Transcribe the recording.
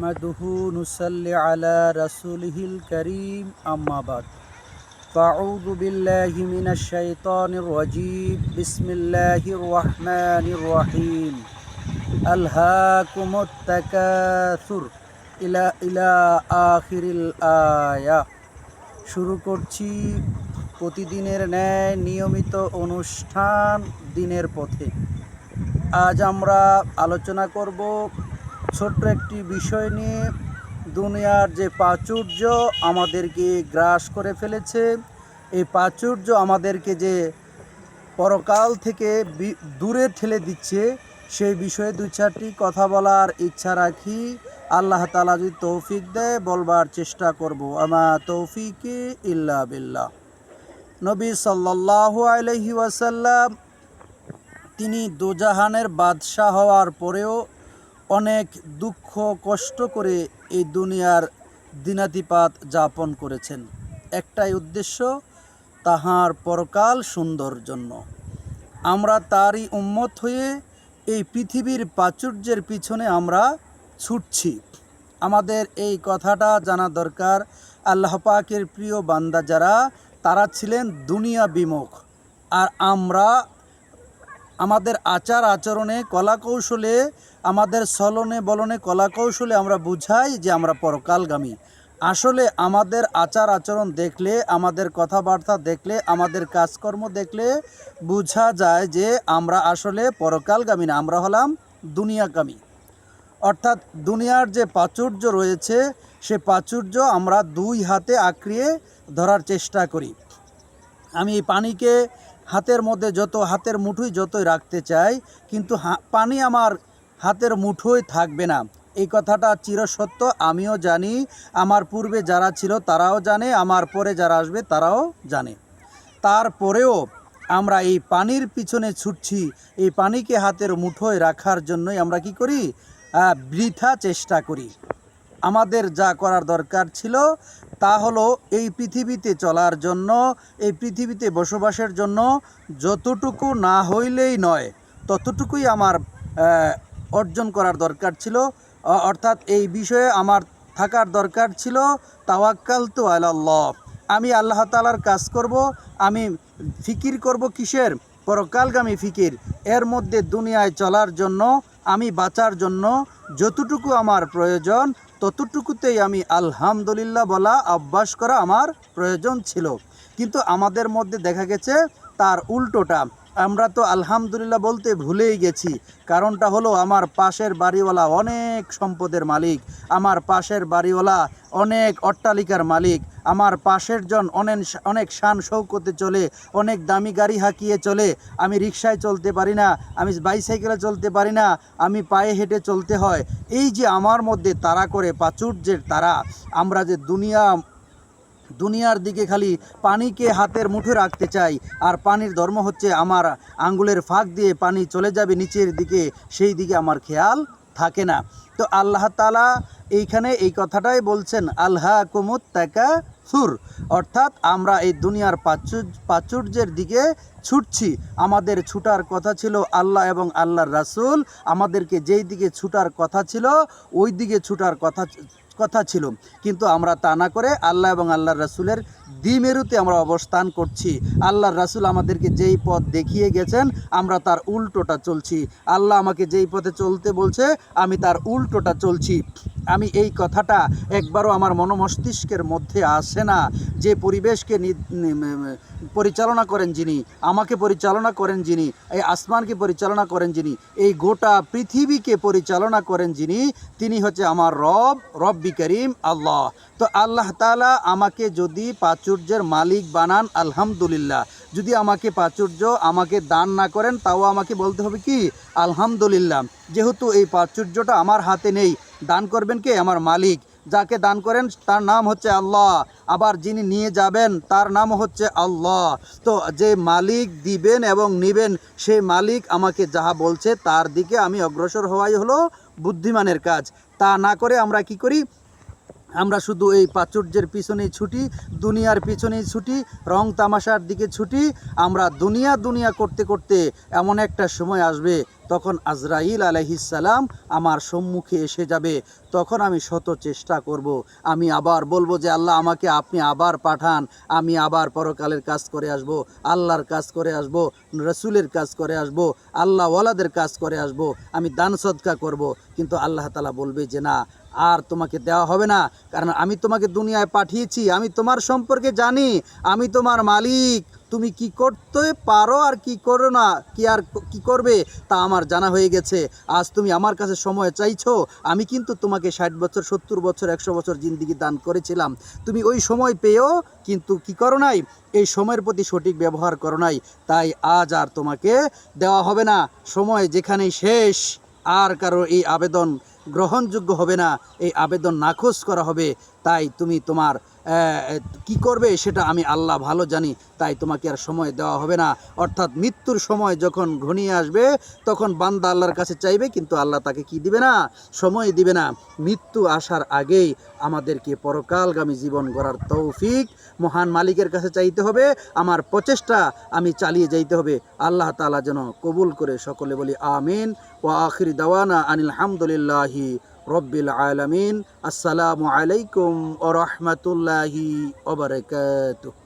نحمده نصلي على رسوله الكريم أما بعد فأعوذ بالله من الشيطان الرجيم بسم الله الرحمن الرحيم ألهاكم التكاثر إلى إلى آخر الآية শুরু করছি প্রতিদিনের ন্যায় নিয়মিত অনুষ্ঠান দিনের পথে আজ আমরা আলোচনা করব ছোট্ট একটি বিষয় নিয়ে দুনিয়ার যে প্রাচুর্য আমাদেরকে গ্রাস করে ফেলেছে, এই প্রাচুর্য আমাদেরকে যে পরকাল থেকে দূরে ঠেলে দিচ্ছে, সেই বিষয়ে দু চারটি কথা বলার ইচ্ছা রাখি। আল্লাহ তালা যদি তৌফিক দেয়, বলবার চেষ্টা করব। আমা তৌফিকে ইল্লা বিল্লাহ। নবী সাল্লাল্লাহু আলাইহি ওয়াসাল্লাম, তিনি দোজাহানের বাদশাহ হওয়ার পরেও অনেক দুঃখ, কষ্ট করে এই দুনিয়ার দিনাতিপাত যাপন করেছেন। একটাই উদ্দেশ্য, তাহার পরকাল সুন্দর জন্য। আমরা তারই উম্মত হয়ে এই পৃথিবীর প্রাচুর্যের পিছনে আমরা ছুটছি। আমাদের এই কথাটা জানা দরকার। আল্লাহ পাকের প্রিয় বান্দা যারা, তারা ছিলেন দুনিয়া বিমুখ আর আমরা আমাদের আচার আচরণে কলা কৌশলে আমাদের চলনে বলনে কলা কৌশলে আমরা বুঝাই যে আমরা পরকালগামী। আসলে আমাদের আচার আচরণ দেখলে, আমাদের কথাবার্তা দেখলে, আমাদের কাজকর্ম দেখলে বোঝা যায় যে আমরা আসলে পরকালগামী না, আমরা হলাম দুনিয়াগামী। অর্থাৎ দুনিয়ার যে প্রাচুর্য রয়েছে, সে প্রাচুর্য আমরা দুই হাতে আঁকড়িয়ে ধরার চেষ্টা করি। আমি এই পানিকে হাতের মধ্যে যত হাতের মুঠোই যতই রাখতে চাই, কিন্তু পানি আমার হাতের মুঠোয় থাকবে না। এই কথাটা চিরসত্য, আমিও জানি। আমার পূর্বে যারা ছিল তারাও জানে, আমার পরে যারা আসবে তারাও জানে। তারপরেও আমরা এই পানির পিছনে ছুটছি। এই পানিকে হাতের মুঠোয় রাখার জন্যই আমরা কি করি? বৃথা চেষ্টা করি। আমাদের যা করার দরকার ছিল তা হলো এই পৃথিবীতে চলার জন্য, এই পৃথিবীতে বসবাসের জন্য যতটুকু না হইলেই নয়, ততটুকুই আমার অর্জন করার দরকার ছিল। অর্থাৎ এই বিষয়ে আমার থাকার দরকার ছিল। তাওয়াক্কাল তো আল্লাহ আমি আল্লাহ তালার কাজ করব। আমি ফিকির করব কিসের? পরকালগামী ফিকির। এর মধ্যে দুনিয়ায় চলার জন্য, আমি বাঁচার জন্য যতটুকু আমার প্রয়োজন ততটুকুতেই আমি আলহামদুলিল্লাহ বলা অভ্যাস করা আমার প্রয়োজন ছিল। কিন্তু আমাদের মধ্যে দেখা গেছে তার উল্টোটা। আমরা তো আলহামদুলিল্লাহ বলতে ভুলেই গেছি। কারণটা হলো আমার পাশের বাড়িওয়ালা অনেক সম্পদের মালিক, আমার পাশের বাড়িওয়ালা অনেক অট্টালিকার মালিক, আমার পাশের জন অনেক অনেক শান শৌকতে চলে, অনেক দামি গাড়ি হাঁকিয়ে চলে, আমি রিক্সায় চলতে পারি না, আমি বাইসাইকেলে চলতে পারি না, আমি পায়ে হেঁটে চলতে হয়। এই যে আমার মধ্যে তারা করে প্রাচুর্যের তারা আমরা যে দুনিয়া দুনিয়ার দিকে খালি পানিকে হাতের মুঠে রাখতে চাই। আর পানির ধর্ম হচ্ছে আমার আঙ্গুলের ফাঁক দিয়ে পানি চলে যাবে নিচের দিকে, সেই দিকে আমার খেয়াল থাকে না। তো আল্লাহ তালা এইখানে এই কথাটাই বলছেন আল্লাহ কুমুদ তাকা সুর অর্থাৎ আমরা এই দুনিয়ার প্রাচুর প্রাচুর্যের দিকে ছুটছি। আমাদের ছুটার কথা ছিল আল্লাহ এবং আল্লাহর রাসূল। আমাদেরকে যেই দিকে ছুটার কথা ছিল, ওই দিকে ছুটার কথা কথা ছিল। কিন্তু আমরা তা না করে আল্লাহ এবং আল্লাহর রাসূলের দ্বিমেরুতে আমরা অবস্থান করছি। আল্লাহর রাসুল আমাদেরকে যেই পথ দেখিয়ে গেছেন, আমরা তার উল্টোটা চলছি। আল্লাহ আমাকে যেই পথে চলতে বলছে, আমি তার উল্টোটা চলছি। আমি এই কথাটা একবারও আমার মনোমস্তিষ্কের মধ্যে আসে না। যে পরিবেশকে পরিচালনা করেন যিনি, আমাকে পরিচালনা করেন যিনি, এই আসমানকে পরিচালনা করেন যিনি, এই গোটা পৃথিবীকে পরিচালনা করেন যিনি, তিনি হচ্ছে আমার রব, রব্বি করিম, আল্লাহ। তো আল্লাহ তালা আমাকে যদি প্রাচুর্যের মালিক বানান, আলহামদুলিল্লাহ। যদি আমাকে প্রাচুর্য আমাকে দান না করেন, তাও আমাকে বলতে হবে কি? আলহামদুলিল্লাহ। যেহেতু এই প্রাচুর্যটা আমার হাতে নেই দান করবেন কে? আমার মালিক। যাকে দান করেন, তার নাম হচ্ছে আল্লাহ। আবার যিনি নিয়ে যাবেন, তার নাম হচ্ছে আল্লাহ। তো যে মালিক দিবেন এবং নিবেন, সে মালিক আমাকে যাহা বলছে, তার দিকে আমি অগ্রসর হওয়াই হলো বুদ্ধিমানের কাজ। তা না করে আমরা কি করি? আমরা শুধু এই প্রাচুর্যের পিছনেই ছুটি, দুনিয়ার পিছনেই ছুটি, রং তামাশার দিকে ছুটি, আমরা দুনিয়া দুনিয়া করতে করতে এমন একটা সময় আসবে তখন আজরাইল আলহিসাল্লাম আমার সম্মুখে এসে যাবে। তখন আমি শত চেষ্টা করব। আমি আবার বলব যে, আল্লাহ, আমাকে আপনি আবার পাঠান। আমি আবার পরকালের কাজ করে আসব, আল্লাহর কাজ করে আসব, রসুলের কাজ করে আসব আল্লাহ ওয়ালাদের কাজ করে আসব, আমি দান সদকা করব। কিন্তু আল্লাহ তালা বলবে যে, না আর তোমাকে দেওয়া হবে না। কারণ আমি তোমাকে দুনিয়ায় পাঠিয়েছি, আমি তোমার সম্পর্কে জানি, আমি তোমার মালিক। তুমি কি করতে পারো আর কি করো না, কি আর কি করবে তা আমার জানা হয়ে গেছে। আজ তুমি আমার কাছে সময় চাইছো, আমি কিন্তু তোমাকে ষাট বছর, সত্তর বছর, একশো বছর জিন্দিগি দান করেছিলাম। তুমি ওই সময় পেয়েও কিন্তু কি করো নাই, এই সময়ের প্রতি সঠিক ব্যবহার করো নাই। তাই আজ আর তোমাকে দেওয়া হবে না। সময় যেখানেই শেষ, আর কারও এই আবেদন গ্রহণযোগ্য হবে না এই আবেদন নাকচ করা হবে তাই তুমি তোমার কি করবে সেটা আমি আল্লাহ ভালো জানি, তাই তোমাকে আর সময় দেওয়া হবে না। অর্থাৎ মৃত্যুর সময় যখন ঘনিয়ে আসবে, তখন বান্দা আল্লাহর কাছে চাইবে, কিন্তু আল্লাহ তাকে কি দিবে না? সময় দিবে না। মৃত্যু আসার আগেই আমাদেরকে পরকালগামী জীবন গড়ার তৌফিক মহান মালিকের কাছে চাইতে হবে। আমার প্রচেষ্টা আমি চালিয়ে যাইতে হবে। আল্লাহ তাআলা যেন কবুল করে সকলে বলি, আমিন। ও আখিরি দাওয়ানা আনিল হামদুলিল্লাহি রব্বিল আলামিন আসসালামু আলাইকুম ও রহমতুল্লাহি ওবরাকাতুহ